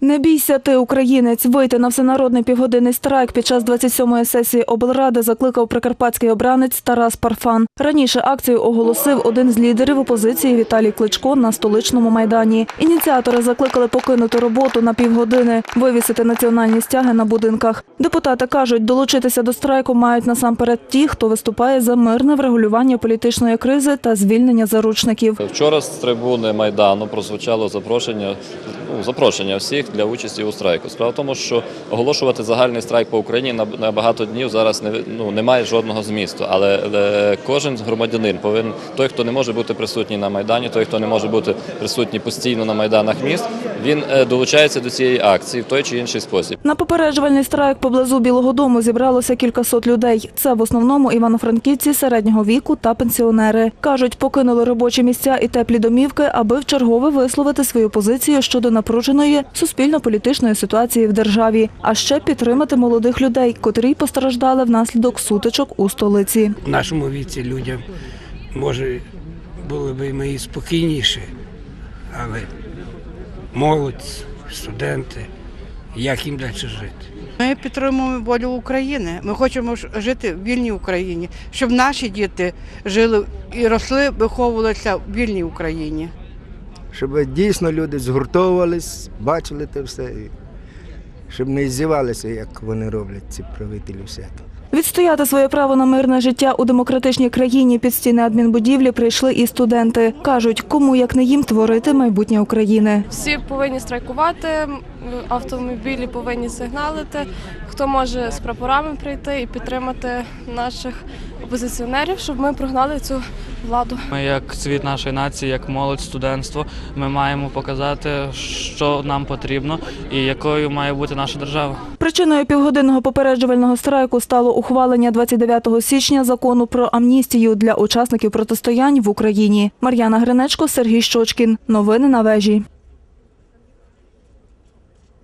Не бійся ти, українець. Вийти на всенародний півгодинний страйк під час 27-ї сесії облради закликав прикарпатський обранець Тарас Парфан. Раніше акцію оголосив один з лідерів опозиції Віталій Кличко на столичному майдані. Ініціатори закликали покинути роботу на півгодини, вивісити національні стяги на будинках. Депутати кажуть, долучитися до страйку мають насамперед ті, хто виступає за мирне врегулювання політичної кризи та звільнення заручників. Вчора з трибуни Майдану прозвучало запрошення, ну, запрошення всіх для участі у страйку. Справа в тому, що оголошувати загальний страйк по Україні на, багато днів зараз не, ну, немає жодного змісту. Але, але кожен громадянин повинен, той, хто не може бути присутній на Майдані, той, хто не може бути присутній постійно на майданах міст, він е, долучається до цієї акції в той чи інший спосіб. На попереджувальний страйк поблизу Білого Дому зібралося кількасот людей. Це в основному івано-франківці середнього віку та пенсіонери. Кажуть, покинули робочі місця і теплі домівки, аби вчергове висловити свою позицію щодо напруженої суспільно-політичної ситуації в державі, а ще підтримати молодих людей, котрі постраждали внаслідок сутичок у столиці. в нашому віці людям може було б ми і спокійніше, але молодь, студенти, як їм далі жити? Ми підтримуємо волю України. Ми хочемо жити в вільній Україні, щоб наші діти жили і росли, виховувалися в вільній Україні. Щоб дійсно люди згуртовувались, бачили те все, і щоб не здівалися, як вони роблять, ці правителі всякі. Відстояти своє право на мирне життя у демократичній країні під стіни адмінбудівлі прийшли і студенти. Кажуть, кому як не їм творити майбутнє України. Всі повинні страйкувати, автомобілі повинні сигналити. Хто може з прапорами прийти і підтримати наших опозиціонерів, щоб ми прогнали цю владу. Ми, як цвіт нашої нації, як молодь, студентство, ми маємо показати, що нам потрібно і якою має бути наша держава. Причиною півгодинного попереджувального страйку стало ухвалення 29 січня закону про амністію для учасників протистоянь в Україні. Мар'яна Гринечко, Сергій Щочкін. Новини на вежі.